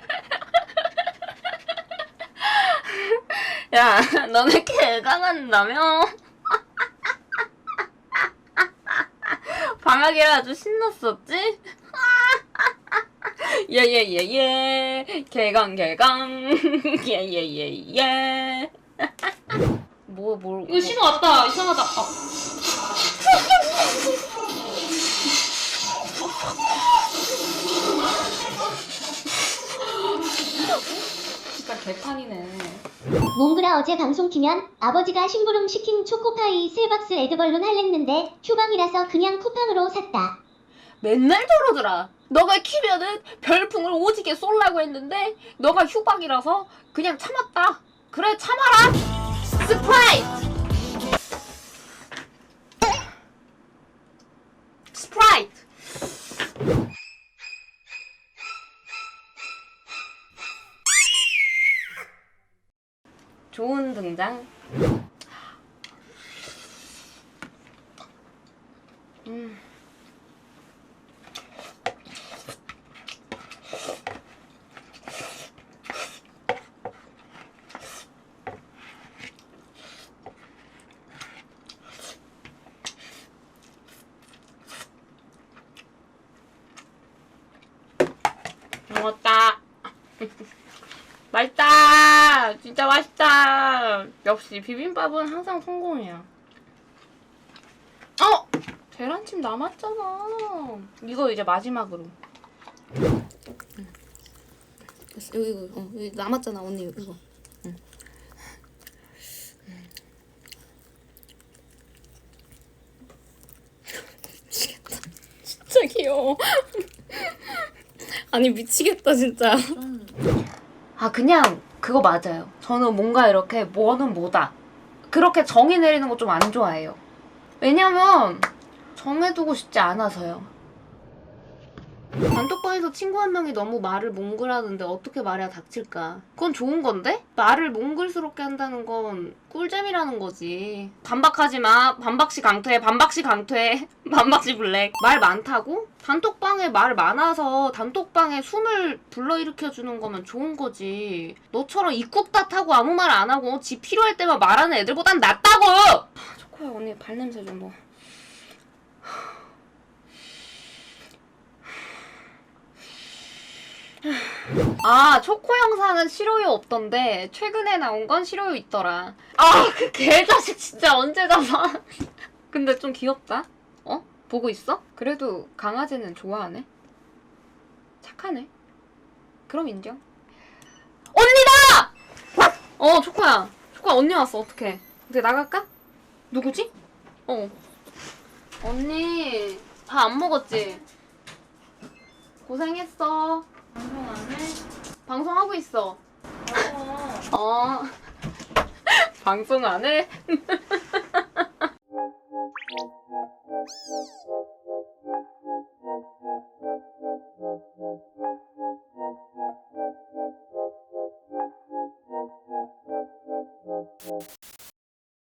야, 너네 개강한다며? 방학이라 아주 신났었지? 예예예예 개강 개강 예예예예 뭐 뭘? 이거 신호 왔다. 이상하다. 어. 개판이네. 몽그라 어제 방송 키면 아버지가 심부름 시킨 초코파이 세 박스 에드벌룬 할랬는데 휴방이라서 그냥 쿠팡으로 샀다. 맨날 저러더라. 너가 키면은 별풍을 오지게 쏠라고 했는데 너가 휴방이라서 그냥 참았다. 그래 참아라. 스프라이트. 스프라이트. 좋은 등장. 음. 먹었다. 맛있다. 진짜 맛있다. 역시 비빔밥은 항상 성공이야. 어! 계란찜 남았잖아. 이거 이제 마지막으로. 됐어. 여기 이거 어, 여기 남았잖아 언니 이거. 응. 미치겠다. 진짜 귀여워. 아니 미치겠다 진짜. 아 그냥 그거 맞아요. 저는 뭔가 이렇게 뭐는 뭐다. 그렇게 정의 내리는 거 좀 안 좋아해요. 왜냐면 정해두고 싶지 않아서요. 단톡방에서 친구 한 명이 너무 말을 몽글하는데 어떻게 말해야 닥칠까? 그건 좋은 건데? 말을 몽글스럽게 한다는 건 꿀잼이라는 거지. 반박하지 마. 반박시 강퇴. 반박시 강퇴. 반박시 블랙. 말 많다고? 단톡방에 말 많아서 단톡방에 숨을 불러일으켜 주는 거면 좋은 거지. 너처럼 입국다타고 아무 말 안 하고 지 필요할 때만 말하는 애들보단 낫다고! 아, 초코야 언니 발냄새 좀 뭐. 아, 초코 영상은 싫어요 없던데, 최근에 나온 건 싫어요 있더라. 아, 그 개자식 진짜 언제 잡아. 근데 좀 귀엽다. 어? 보고 있어? 그래도 강아지는 좋아하네. 착하네. 그럼 인정. 언니다! 어, 초코야. 초코야, 언니 왔어. 어떡해. 이제 나갈까? 누구지? 어. 언니, 다안 먹었지? 고생했어. 방송? 방송하고 있어. 어. 방송 안 해?